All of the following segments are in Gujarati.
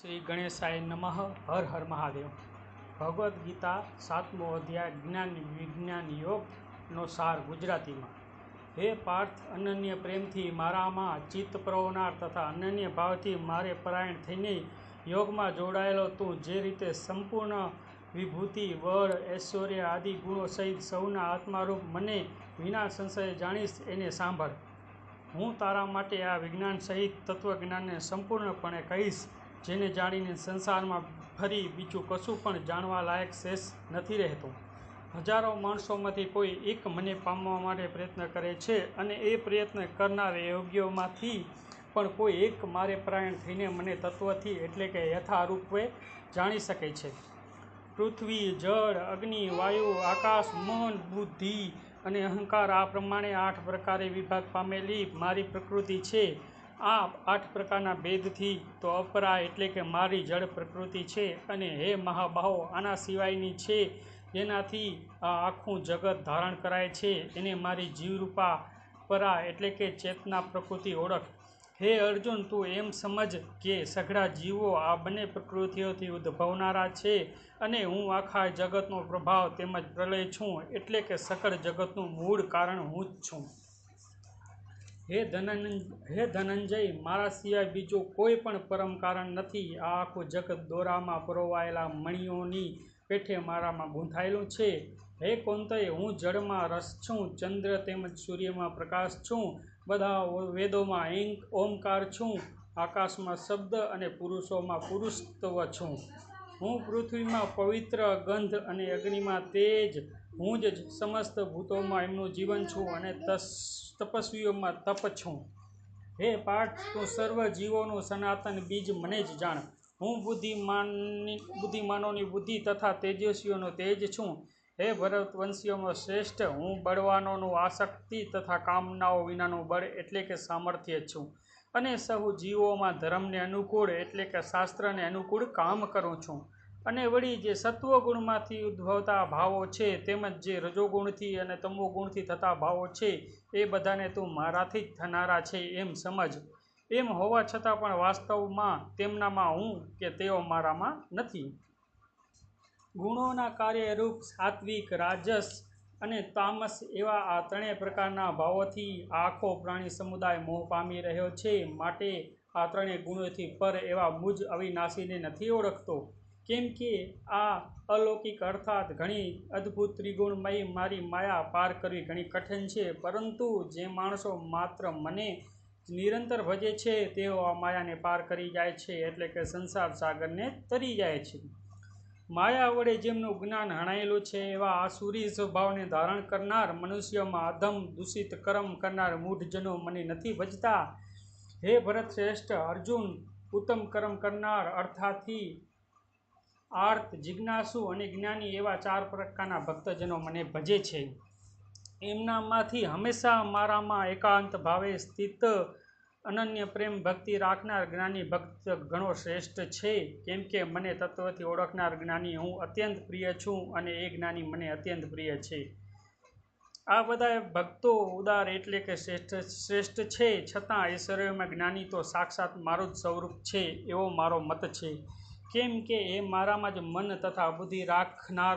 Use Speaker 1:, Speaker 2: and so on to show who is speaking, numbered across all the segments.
Speaker 1: શ્રી ગણેશાય નમઃ, હર હર મહાદેવ. ભગવદ્ ગીતા સાતમો અધ્યાય, જ્ઞાન, વિજ્ઞાન યોગનો સાર ગુજરાતીમાં. હે પાર્થ, અનન્ય પ્રેમથી મારામાં ચિત્ત પ્રવનાર તથા અનન્ય ભાવથી મારે પરાયણ થઈને યોગમાં જોડાયેલો તું, જે રીતે સંપૂર્ણ વિભૂતિ બળ ઐશ્વર્ય આદિ ગુણો સહિત સૌના આત્મારૂપ મને વિના સંશય જાણીશ, એને સાંભળ. હું તારા માટે આ વિજ્ઞાન સહિત તત્વજ્ઞાનને સંપૂર્ણપણે કહીશ. જેને જાણીને સંસારમાં ફરી બીજું કશું પણ જાણવા લાયક શેષ નથી રહેતું. હજારો માણસોમાંથી કોઈ એક મને પામવા માટે પ્રયત્ન કરે છે અને એ પ્રયત્ન કરનાર યોગ્યોમાંથી પણ કોઈ એક મારે પ્રાયણ થઈને મને તત્વથી એટલે કે યથારૂપે જાણી શકે છે. પૃથ્વી, જળ, અગ્નિ, વાયુ, આકાશ, મન, બુદ્ધિ અને અહંકાર આ પ્રમાણે આઠ પ્રકારે વિભાગ પામેલી મારી પ્રકૃતિ છે. આ આઠ પ્રકારના ભેદથી તો અપરા એટલે કે મારી જળ પ્રકૃતિ છે અને હે મહાબાહો, આના સિવાયની છે જેનાથી આ આખું જગત ધારણ કરાય છે, એને મારી જીવરૂપા પરા એટલે કે ચેતના પ્રકૃતિ ઓળખ. હે અર્જુન, તું એમ સમજ કે સઘળા જીવો આ બંને પ્રકૃતિઓથી ઉદ્ભવનારા છે અને હું આખા જગતનો પ્રભાવ તેમજ પ્રલય છું એટલે કે સકળ જગતનું મૂળ કારણ હું જ છું. હે ધનંજય હે ધનંજય, મારા સિવાય બીજું કોઈ પણ પરમ કારણ નથી. આ આખું જગત દોરામાં પરોવાયેલા મણીઓની પેઠે મારામાં ગૂંથાયેલું છે. હે કોંતય, હું જળમાં રસ છું, ચંદ્ર તેમજ સૂર્યમાં પ્રકાશ છું. બધા વેદોમાં એંક ઓમકાર છું. આકાશમાં શબ્દ અને પુરુષોમાં પુરુષત્વ છું. હું પૃથ્વીમાં પવિત્ર ગંધ અને અગ્નિમાં તેજ હું જ સમસ્ત ભૂતોમાં એમનું જીવન છું અને તસ, તપસ્વીઓમાં તપ છું. હે પાર્થ તું સર્વ જીવોનું સનાતન બીજ મને જ જાણ. હું બુદ્ધિમાનની, બુદ્ધિમાનોની બુદ્ધિ તથા તેજસ્વીઓનો તેજ છું. હે ભરતવંશીઓમાં શ્રેષ્ઠ, હું બળવાનોનું આસક્તિ તથા કામનાઓ વિનાનું બળ એટલે કે સામર્થ્ય છું. અને સહુ જીવોમાં ધર્મને અનુકૂળ એટલે કે શાસ્ત્રને અનુકૂળ કામ કરું છું. અને વળી જે સત્વગુણમાંથી ઉદ્ભવતા ભાવો છે, તેમજ જે રજોગુણથી અને તમોગુણથી થતા ભાવો છે, એ બધાને તું મારાથી જ થનારા છે એમ સમજ. એમ હોવા છતાં પણ વાસ્તવમાં તેમનામાં હું કે તેઓ મારામાં નથી. ગુણોના કાર્યરૂપ સાત્વિક, રાજસ અને તામસ એવા આ ત્રણેય પ્રકારના ભાવોથી આખો પ્રાણી સમુદાય મોહ પામી રહ્યો છે. માટે આ ત્રણેય ગુણોથી પર એવા મુજ અવિનાશીને નથી ઓળખતો. કેમ કે આ અલૌકિક અર્થાત ઘણી અદ્ભુત ત્રિગુણમયી મારી માયા પાર કરવી ઘણી કઠિન છે, પરંતુ જે માણસો માત્ર મને નિરંતર ભજે છે, તેઓ આ માયાને પાર કરી જાય છે, એટલે કે સંસાર સાગરને તરી જાય છે. માયા વડે જેમનું જ્ઞાન હણાયેલું છે, એવા આસુરી સ્વભાવને ધારણ કરનાર મનુષ્યોમાં અધમ દૂષિત કર્મ કરનાર મૂઢજનો મને નથી ભજતા. હે ભરત શ્રેષ્ઠ અર્જુન, ઉત્તમ કર્મ કરનાર અર્થાથી આર્ત જિજ્ઞાસુ અને જ્ઞાની એવા ચાર પ્રકારના ભક્તજનો મને ભજે છે. એમનામાંથી હંમેશા મારામાં એકાંત ભાવે સ્થિત અનન્ય પ્રેમ ભક્તિ રાખનાર જ્ઞાની ભક્ત ઘણો શ્રેષ્ઠ છે. કેમ કે મને તત્વથી ઓળખનાર જ્ઞાની હું અત્યંત પ્રિય છું અને એ જ્ઞાની મને અત્યંત પ્રિય છે. આ બધા ભક્તો ઉદાર એટલે કે શ્રેષ્ઠ શ્રેષ્ઠ છે. છતાં ઐશ્વર્યમાં જ્ઞાની તો સાક્ષાત મારું જ સ્વરૂપ છે એવો મારો મત છે. કેમ કે એ મારામાં જ મન તથા બુદ્ધિ રાખનાર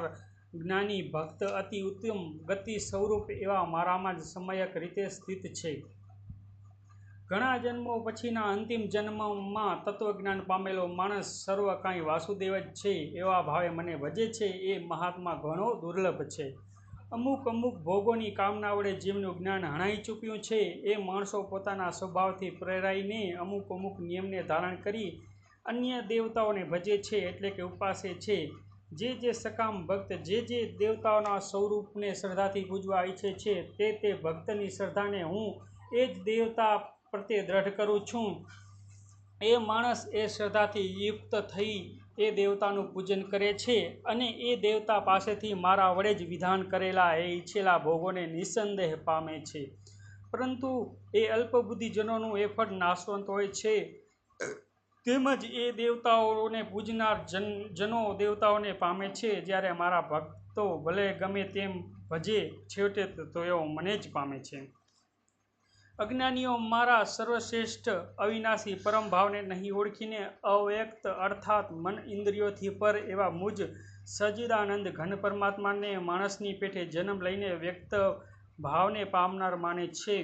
Speaker 1: જ્ઞાની ભક્ત અતિ ઉત્તમ ગતિ સ્વરૂપ એવા મારામાં જ સમયક રીતે સ્થિત છે. ઘણા જન્મો પછીના અંતિમ જન્મમાં તત્વજ્ઞાન પામેલો માણસ સર્વ કાંઈ વાસુદેવ જ છે એવા ભાવે મને ભજે છે એ મહાત્મા ઘણો દુર્લભ છે. અમુક અમુક ભોગોની કામના વડે જીવનું જ્ઞાન હણાઈ ચૂક્યું છે. એ માણસો પોતાના સ્વભાવથી પ્રેરાઈને અમુક અમુક નિયમને ધારણ કરી અન્ય દેવતાઓને ભજે છે એટલે કે ઉપાસે છે. જે જે સકામ ભક્ત જે જે દેવતાઓના સ્વરૂપને શ્રદ્ધાથી પૂજવા ઈચ્છે છે તે તે ભક્તની શ્રદ્ધાને હું એ જ દેવતા પ્રત્યે દ્રઢ કરું છું. એ માણસ એ શ્રદ્ધાથી યુક્ત થઈ એ દેવતાનું પૂજન કરે છે અને એ દેવતા પાસેથી મારા વડે જ વિધાન કરેલા એ ઈચ્છેલા ભોગોને નિસંદેહ પામે છે. પરંતુ એ અલ્પબુદ્ધિજનોનું એ ફળ નાશવંત હોય છે. તેમજ એ દેવતાઓને પૂજનાર જન, જનો દેવતાઓને પામે છે, જ્યારે મારા ભક્તો ભલે ગમે તેમ ભજે, છેવટે તો એઓ મને જ પામે છે. અજ્ઞાનીઓ મારા સર્વશ્રેષ્ઠ અવિનાશી પરમ ભાવને નહીં ઓળખીને અવ્યક્ત અર્થાત મન ઇન્દ્રિયોથી પર એવા મુજ સજિદાનંદ ઘન પરમાત્માને માણસની પેઠે જન્મ લઈને વ્યક્ત ભાવને પામનાર માને છે.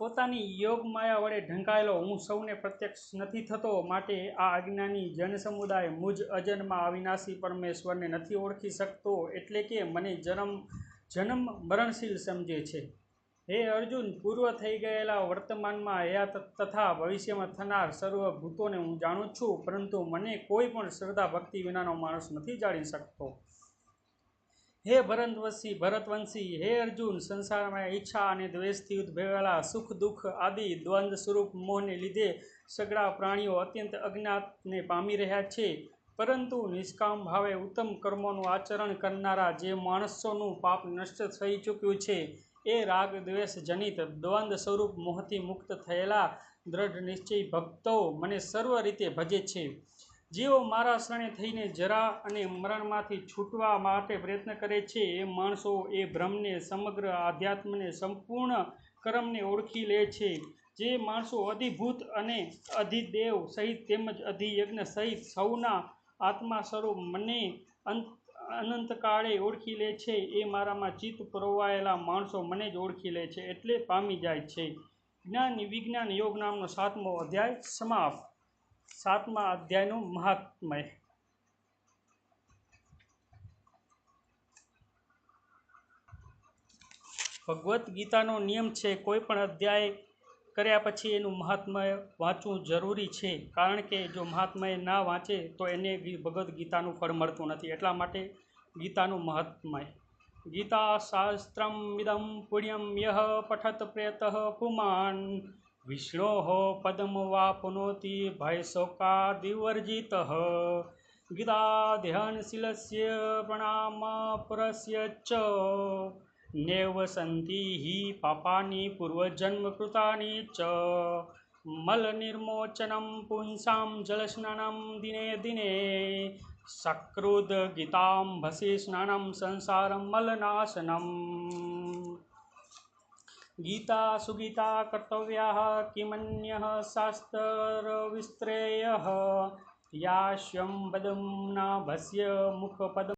Speaker 1: પોતાની યોગ માયા વડે ઢંકાયેલો હું સૌને પ્રત્યક્ષ નથી થતો માટે આ અજ્ઞાની જનસમુદાય મુજ અજન્મા અવિનાશી પરમેશ્વરને નથી ઓળખી શકતો એટલે કે મને જન્મ જન્મ મરણશીલ સમજે છે. હે અર્જુન, પૂર્વ થઈ ગયેલા વર્તમાનમાં હયાત તથા ભવિષ્યમાં થનાર સર્વ ભૂતોને હું જાણું છું, પરંતુ મને કોઈ પણ શ્રદ્ધા ભક્તિ વિનાનો માણસ નથી જાણી શકતો. હે ભરતવંશી ભરતવંશી, હે અર્જુન, સંસારમાં ઈચ્છા અને દ્વેષથી ઉદ્ભવેલા સુખ, દુઃખ આદિ દ્વંદ્વ સ્વરૂપ મોહને લીધે સગળા પ્રાણીઓ અત્યંત અજ્ઞાતને પામી રહ્યા છે. પરંતુ નિષ્કામ ભાવે ઉત્તમ કર્મોનું આચરણ કરનારા જે માણસોનું પાપ નષ્ટ થઈ ચૂક્યું છે, એ રાગ દ્વેષ જનિત દ્વંદ્વ સ્વરૂપ મોહથી મુક્ત થયેલા દ્રઢ નિશ્ચય ભક્તો મને સર્વ રીતે ભજે છે. જેઓ મારા શરણે થઈને જરા અને મરણમાંથી છૂટવા માટે પ્રયત્ન કરે છે, એ માણસો એ બ્રહ્મને સમગ્ર આધ્યાત્મને સંપૂર્ણ કર્મને ઓળખી લે છે. જે માણસો અધિભૂત અને અધિદેવ સહિત તેમજ અધિયજ્ઞ સહિત સૌના આત્મા સ્વરૂપ મને અનંતકાળે ઓળખી લે છે, એ મારામાં ચિત્ત પરોવાયેલા માણસો મને જ ઓળખી લે છે, એટલે પામી જાય છે. જ્ઞાન વિજ્ઞાન યોગ નામનો સાતમો અધ્યાય સમાપ્ત. સાતમા અધ્યાયનું મહાત્મય. ભગવદ્ ગીતાનો નિયમ છે, કોઈ પણ અધ્યાય કર્યા પછી એનું મહાત્મય વાંચવું જરૂરી છે, કારણ કે જો મહાત્મય ના વાંચે તો એને ભગવદ્ ગીતાનું ફળ મળતું નથી. એટલા માટે ગીતાનું મહાત્મય. ગીતા શાસ્ત્રમ ઇદમ પુણ્યમ યહ પઠત પ્રેત પુમાન विश्लोह पदम वापनोति भयशोकादिवर्जितः। गिरा ध्यानशीलस्य प्रणामापरस्य च। नैव सन्ति हि पापानि पूर्वजन्मकृतानि च। मलनिर्मोचनं पुंसां जलस्नानं दिने दिने। सकृद्गीतां भसि स्नानं संसारं मलनाशनम्। ગીતા સુગીતા કર્તવ્યા કિમન્ય શાસ્ત્ર વિસ્ત્રેય યાશ્યમ પદમ ના ભસ્ય મુખપદમ